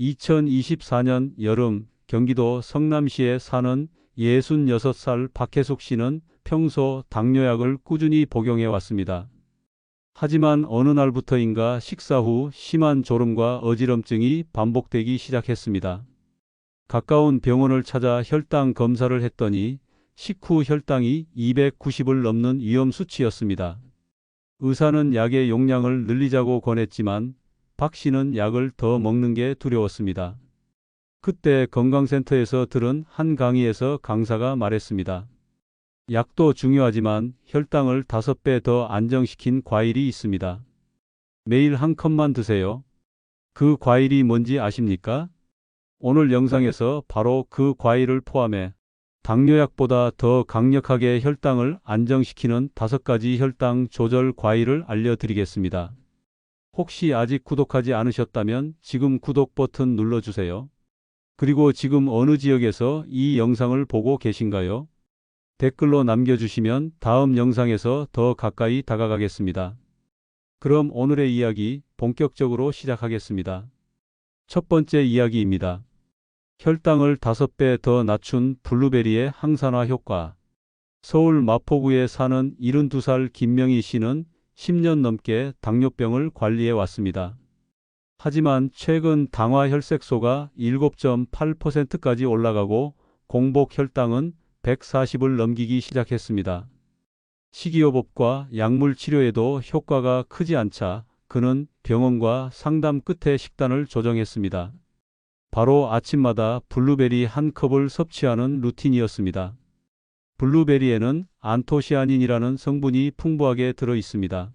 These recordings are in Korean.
2024년 여름 경기도 성남시에 사는 66살 박혜숙 씨는 평소 당뇨약을 꾸준히 복용해 왔습니다. 하지만 어느 날부터인가 식사 후 심한 졸음과 어지럼증이 반복되기 시작했습니다. 가까운 병원을 찾아 혈당 검사를 했더니 식후 혈당이 290을 넘는 위험 수치였습니다. 의사는 약의 용량을 늘리자고 권했지만 박 씨는 약을 더 먹는 게 두려웠습니다. 그때 건강센터에서 들은 한 강의에서 강사가 말했습니다. 약도 중요하지만 혈당을 5배 더 안정시킨 과일이 있습니다. 매일 한 컵만 드세요. 그 과일이 뭔지 아십니까? 오늘 영상에서 바로 그 과일을 포함해 당뇨약보다 더 강력하게 혈당을 안정시키는 다섯 가지 혈당 조절 과일을 알려드리겠습니다. 혹시 아직 구독하지 않으셨다면 지금 구독 버튼 눌러주세요. 그리고 지금 어느 지역에서 이 영상을 보고 계신가요? 댓글로 남겨주시면 다음 영상에서 더 가까이 다가가겠습니다. 그럼 오늘의 이야기 본격적으로 시작하겠습니다. 첫 번째 이야기입니다. 혈당을 5배 더 낮춘 블루베리의 항산화 효과. 서울 마포구에 사는 72살 김명희 씨는 10년 넘게 당뇨병을 관리해 왔습니다. 하지만 최근 당화 혈색소가 7.8%까지 올라가고 공복 혈당은 140을 넘기기 시작했습니다. 식이요법과 약물 치료에도 효과가 크지 않자 그는 병원과 상담 끝에 식단을 조정했습니다. 바로 아침마다 블루베리 한 컵을 섭취하는 루틴이었습니다. 블루베리에는 안토시아닌이라는 성분이 풍부하게 들어 있습니다.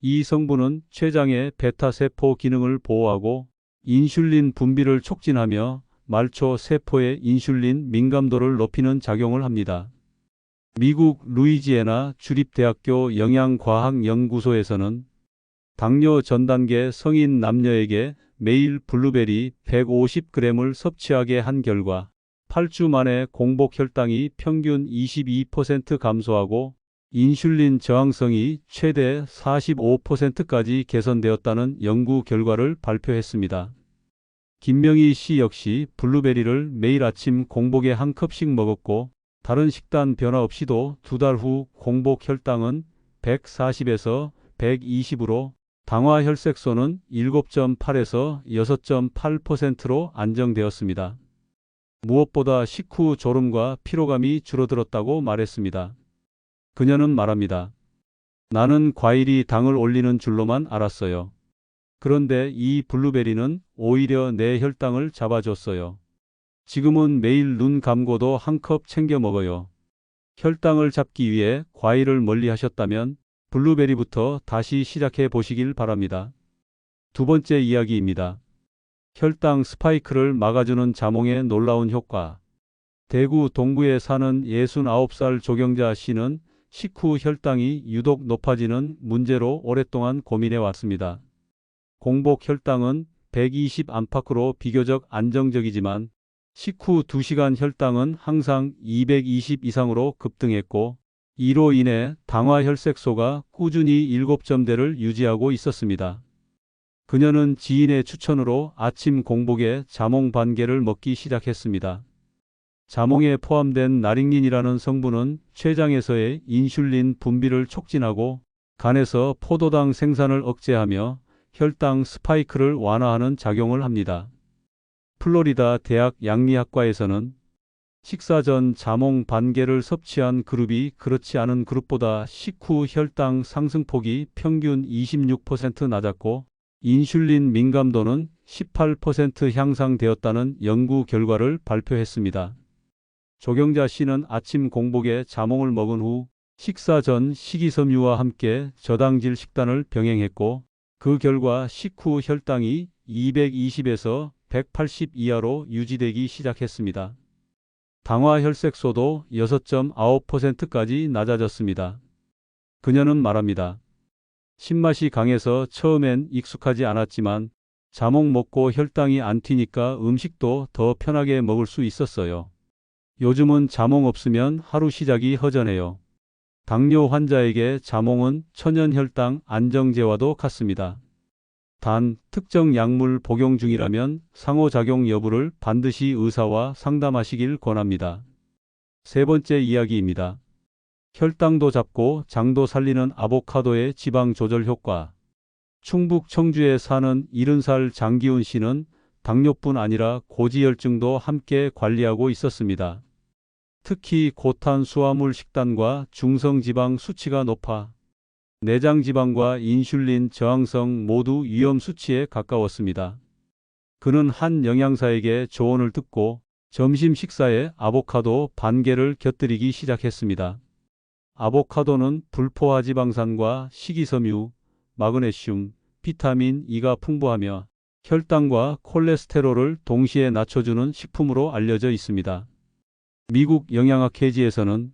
이 성분은 췌장의 베타세포 기능을 보호하고 인슐린 분비를 촉진하며 말초 세포의 인슐린 민감도를 높이는 작용을 합니다. 미국 루이지애나 주립대학교 영양과학연구소에서는 당뇨 전 단계 성인 남녀에게 매일 블루베리 150g을 섭취하게 한 결과 8주 만에 공복 혈당이 평균 22% 감소하고 인슐린 저항성이 최대 45%까지 개선되었다는 연구 결과를 발표했습니다. 김명희 씨 역시 블루베리를 매일 아침 공복에 한 컵씩 먹었고 다른 식단 변화 없이도 두 달 후 공복 혈당은 140에서 120으로 당화 혈색소는 7.8에서 6.8%로 안정되었습니다. 무엇보다 식후 졸음과 피로감이 줄어들었다고 말했습니다. 그녀는 말합니다. 나는 과일이 당을 올리는 줄로만 알았어요. 그런데 이 블루베리는 오히려 내 혈당을 잡아줬어요. 지금은 매일 눈 감고도 한 컵 챙겨 먹어요. 혈당을 잡기 위해 과일을 멀리 하셨다면 블루베리부터 다시 시작해 보시길 바랍니다. 두 번째 이야기입니다. 혈당 스파이크를 막아주는 자몽의 놀라운 효과. 대구 동구에 사는 69살 조경자 씨는 식후 혈당이 유독 높아지는 문제로 오랫동안 고민해 왔습니다. 공복 혈당은 120 안팎으로 비교적 안정적이지만 식후 2시간 혈당은 항상 220 이상으로 급등했고 이로 인해 당화 혈색소가 꾸준히 7점대를 유지하고 있었습니다. 그녀는 지인의 추천으로 아침 공복에 자몽 반 개를 먹기 시작했습니다. 자몽에 포함된 나링닌이라는 성분은 췌장에서의 인슐린 분비를 촉진하고 간에서 포도당 생산을 억제하며 혈당 스파이크를 완화하는 작용을 합니다. 플로리다 대학 양리학과에서는 식사 전 자몽 반 개를 섭취한 그룹이 그렇지 않은 그룹보다 식후 혈당 상승폭이 평균 26% 낮았고 인슐린 민감도는 18% 향상되었다는 연구 결과를 발표했습니다. 조경자 씨는 아침 공복에 자몽을 먹은 후 식사 전 식이섬유와 함께 저당질 식단을 병행했고 그 결과 식후 혈당이 220에서 180 이하로 유지되기 시작했습니다. 당화 혈색소도 6.9%까지 낮아졌습니다. 그녀는 말합니다. 신맛이 강해서 처음엔 익숙하지 않았지만 자몽 먹고 혈당이 안 튀니까 음식도 더 편하게 먹을 수 있었어요. 요즘은 자몽 없으면 하루 시작이 허전해요. 당뇨 환자에게 자몽은 천연 혈당 안정제와도 같습니다. 단 특정 약물 복용 중이라면 상호작용 여부를 반드시 의사와 상담하시길 권합니다. 세 번째 이야기입니다. 혈당도 잡고 장도 살리는 아보카도의 지방 조절 효과. 충북 청주에 사는 70살 장기훈 씨는 당뇨뿐 아니라 고지혈증도 함께 관리하고 있었습니다. 특히 고탄 수화물 식단과 중성지방 수치가 높아 내장 지방과 인슐린 저항성 모두 위험 수치에 가까웠습니다. 그는 한 영양사에게 조언을 듣고 점심 식사에 아보카도 반 개를 곁들이기 시작했습니다. 아보카도는 불포화 지방산과 식이섬유, 마그네슘, 비타민 E가 풍부하며 혈당과 콜레스테롤을 동시에 낮춰주는 식품으로 알려져 있습니다. 미국 영양학회지에서는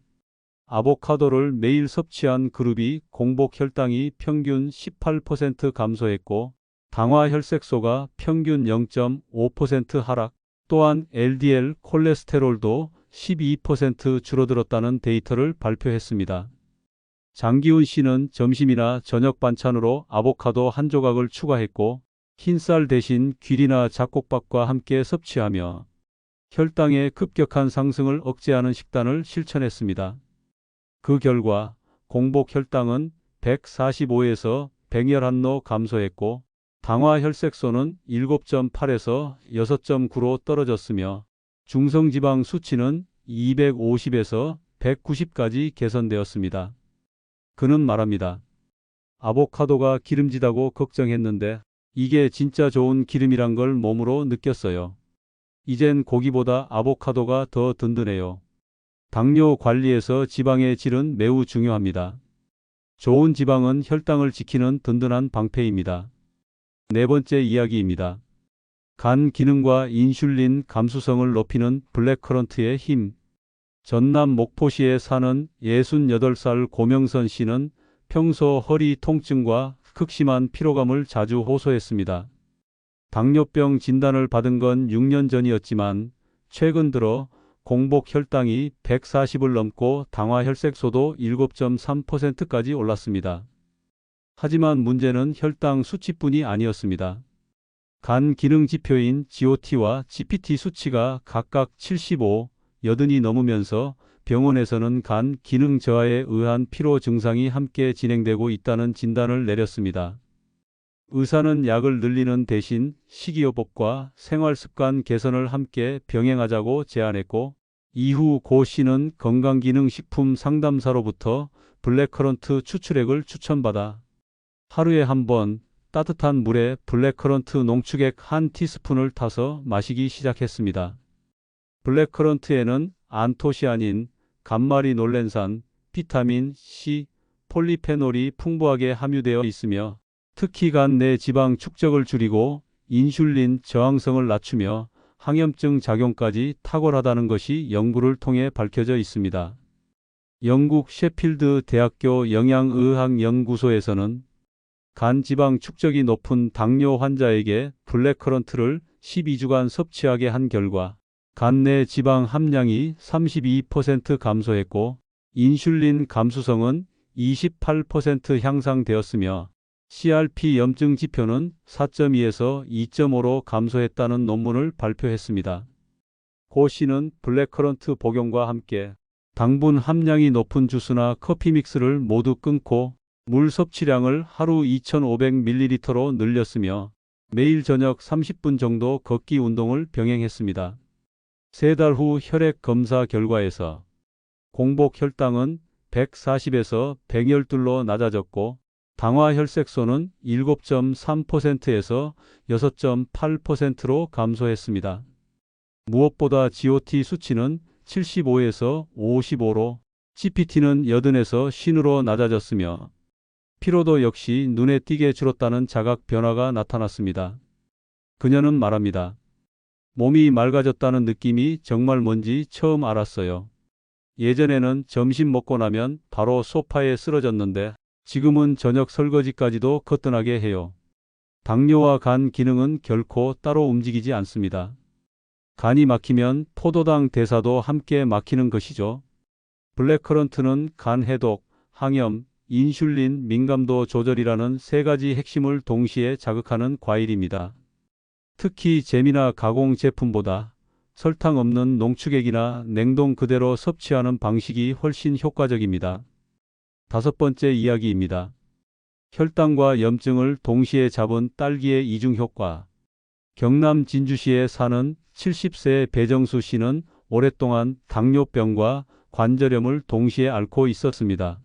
아보카도를 매일 섭취한 그룹이 공복 혈당이 평균 18% 감소했고 당화 혈색소가 평균 0.5% 하락, 또한 LDL 콜레스테롤도 12% 줄어들었다는 데이터를 발표했습니다. 장기훈 씨는 점심이나 저녁 반찬으로 아보카도 한 조각을 추가했고 흰쌀 대신 귀리나 잡곡밥과 함께 섭취하며 혈당의 급격한 상승을 억제하는 식단을 실천했습니다. 그 결과 공복 혈당은 145에서 111로 감소했고 당화 혈색소는 7.8에서 6.9로 떨어졌으며 중성지방 수치는 250에서 190까지 개선되었습니다. 그는 말합니다. 아보카도가 기름지다고 걱정했는데 이게 진짜 좋은 기름이란 걸 몸으로 느꼈어요. 이젠 고기보다 아보카도가 더 든든해요. 당뇨 관리에서 지방의 질은 매우 중요합니다. 좋은 지방은 혈당을 지키는 든든한 방패입니다. 네 번째 이야기입니다. 간 기능과 인슐린 감수성을 높이는 블랙커런트의 힘. 전남 목포시에 사는 68살 고명선 씨는 평소 허리 통증과 극심한 피로감을 자주 호소했습니다. 당뇨병 진단을 받은 건 6년 전이었지만 최근 들어 공복 혈당이 140을 넘고 당화 혈색소도 7.3%까지 올랐습니다. 하지만 문제는 혈당 수치뿐이 아니었습니다. 간 기능 지표인 GOT와 GPT 수치가 각각 75, 80이 넘으면서 병원에서는 간 기능 저하에 의한 피로 증상이 함께 진행되고 있다는 진단을 내렸습니다. 의사는 약을 늘리는 대신 식이요법과 생활습관 개선을 함께 병행하자고 제안했고 이후 고 씨는 건강기능식품 상담사로부터 블랙커런트 추출액을 추천받아 하루에 한번 따뜻한 물에 블랙커런트 농축액 한 티스푼을 타서 마시기 시작했습니다. 블랙커런트에는 안토시아닌, 감마리놀렌산, 비타민 C, 폴리페놀이 풍부하게 함유되어 있으며 특히 간 내 지방 축적을 줄이고 인슐린 저항성을 낮추며 항염증 작용까지 탁월하다는 것이 연구를 통해 밝혀져 있습니다. 영국 셰필드 대학교 영양의학 연구소에서는 간 지방 축적이 높은 당뇨 환자에게 블랙커런트를 12주간 섭취하게 한 결과 간 내 지방 함량이 32% 감소했고 인슐린 감수성은 28% 향상되었으며 CRP 염증 지표는 4.2에서 2.5로 감소했다는 논문을 발표했습니다. 고 씨는 블랙커런트 복용과 함께 당분 함량이 높은 주스나 커피 믹스를 모두 끊고 물 섭취량을 하루 2,500ml로 늘렸으며 매일 저녁 30분 정도 걷기 운동을 병행했습니다. 세 달 후 혈액 검사 결과에서 공복 혈당은 140에서 112로 낮아졌고 당화 혈색소는 7.3%에서 6.8%로 감소했습니다. 무엇보다 GOT 수치는 75에서 55로 GPT는 80에서 50으로 낮아졌으며 피로도 역시 눈에 띄게 줄었다는 자각 변화가 나타났습니다. 그녀는 말합니다. 몸이 맑아졌다는 느낌이 정말 뭔지 처음 알았어요. 예전에는 점심 먹고 나면 바로 소파에 쓰러졌는데 지금은 저녁 설거지까지도 거뜬하게 해요. 당뇨와 간 기능은 결코 따로 움직이지 않습니다. 간이 막히면 포도당 대사도 함께 막히는 것이죠. 블랙커런트는 간 해독, 항염, 인슐린 민감도 조절이라는 세 가지 핵심을 동시에 자극하는 과일입니다. 특히 잼이나 가공 제품보다 설탕 없는 농축액이나 냉동 그대로 섭취하는 방식이 훨씬 효과적입니다. 다섯 번째 이야기입니다. 혈당과 염증을 동시에 잡은 딸기의 이중 효과. 경남 진주시에 사는 70세 배정수 씨는 오랫동안 당뇨병과 관절염을 동시에 앓고 있었습니다.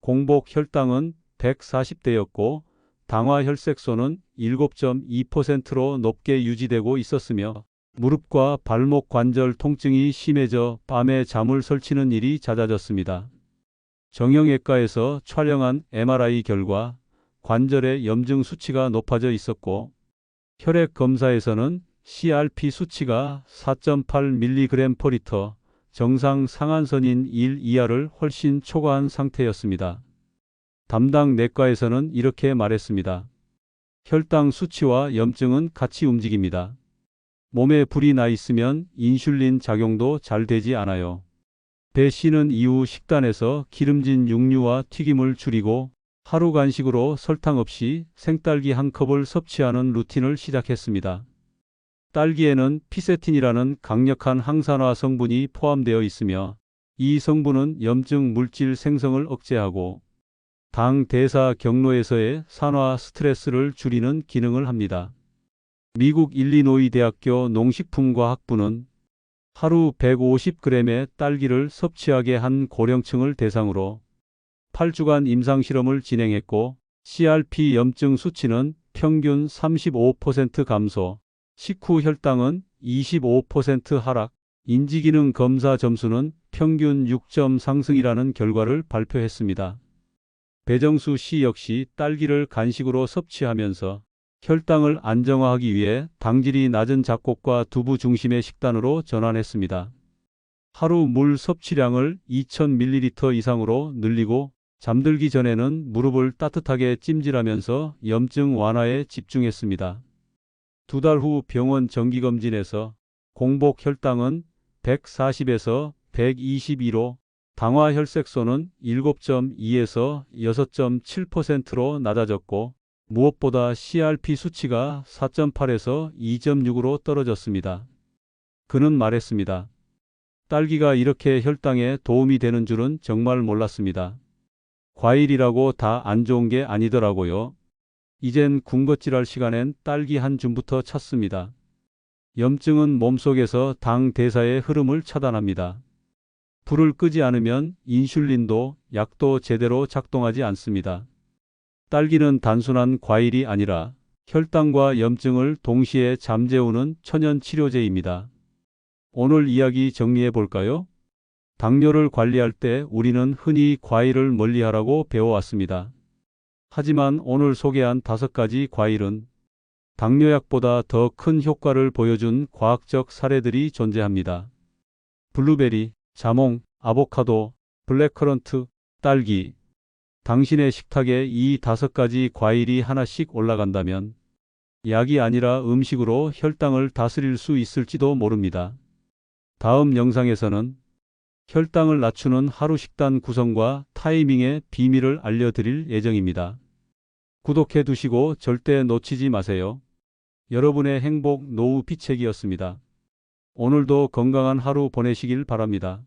공복 혈당은 140대였고 당화 혈색소는 7.2%로 높게 유지되고 있었으며 무릎과 발목 관절 통증이 심해져 밤에 잠을 설치는 일이 잦아졌습니다. 정형외과에서 촬영한 MRI 결과 관절의 염증 수치가 높아져 있었고 혈액 검사에서는 CRP 수치가 4.8mg per 리터 정상 상한선인 1 이하를 훨씬 초과한 상태였습니다. 담당 내과에서는 이렇게 말했습니다. 혈당 수치와 염증은 같이 움직입니다. 몸에 불이 나 있으면 인슐린 작용도 잘 되지 않아요. 배 씨는 이후 식단에서 기름진 육류와 튀김을 줄이고 하루 간식으로 설탕 없이 생딸기 한 컵을 섭취하는 루틴을 시작했습니다. 딸기에는 피세틴이라는 강력한 항산화 성분이 포함되어 있으며 이 성분은 염증 물질 생성을 억제하고 당 대사 경로에서의 산화 스트레스를 줄이는 기능을 합니다. 미국 일리노이 대학교 농식품과학부는 하루 150g의 딸기를 섭취하게 한 고령층을 대상으로 8주간 임상실험을 진행했고 CRP 염증 수치는 평균 35% 감소, 식후 혈당은 25% 하락, 인지기능 검사 점수는 평균 6점 상승이라는 결과를 발표했습니다. 배정수 씨 역시 딸기를 간식으로 섭취하면서 혈당을 안정화하기 위해 당질이 낮은 잡곡과 두부 중심의 식단으로 전환했습니다. 하루 물 섭취량을 2000ml 이상으로 늘리고 잠들기 전에는 무릎을 따뜻하게 찜질하면서 염증 완화에 집중했습니다. 두 달 후 병원 정기검진에서 공복 혈당은 140에서 122로 당화 혈색소는 7.2에서 6.7%로 낮아졌고 무엇보다 CRP 수치가 4.8에서 2.6으로 떨어졌습니다. 그는 말했습니다. 딸기가 이렇게 혈당에 도움이 되는 줄은 정말 몰랐습니다. 과일이라고 다 안 좋은 게 아니더라고요. 이젠 군것질할 시간엔 딸기 한 줌부터 찾습니다. 염증은 몸속에서 당 대사의 흐름을 차단합니다. 불을 끄지 않으면 인슐린도 약도 제대로 작동하지 않습니다. 딸기는 단순한 과일이 아니라 혈당과 염증을 동시에 잠재우는 천연 치료제입니다. 오늘 이야기 정리해 볼까요? 당뇨를 관리할 때 우리는 흔히 과일을 멀리하라고 배워왔습니다. 하지만 오늘 소개한 다섯 가지 과일은 당뇨약보다 더 큰 효과를 보여준 과학적 사례들이 존재합니다. 블루베리, 자몽, 아보카도, 블랙커런트, 딸기. 당신의 식탁에 이 다섯 가지 과일이 하나씩 올라간다면 약이 아니라 음식으로 혈당을 다스릴 수 있을지도 모릅니다. 다음 영상에서는 혈당을 낮추는 하루 식단 구성과 타이밍의 비밀을 알려드릴 예정입니다. 구독해 두시고 절대 놓치지 마세요. 여러분의 행복 노후 피책이었습니다. 오늘도 건강한 하루 보내시길 바랍니다.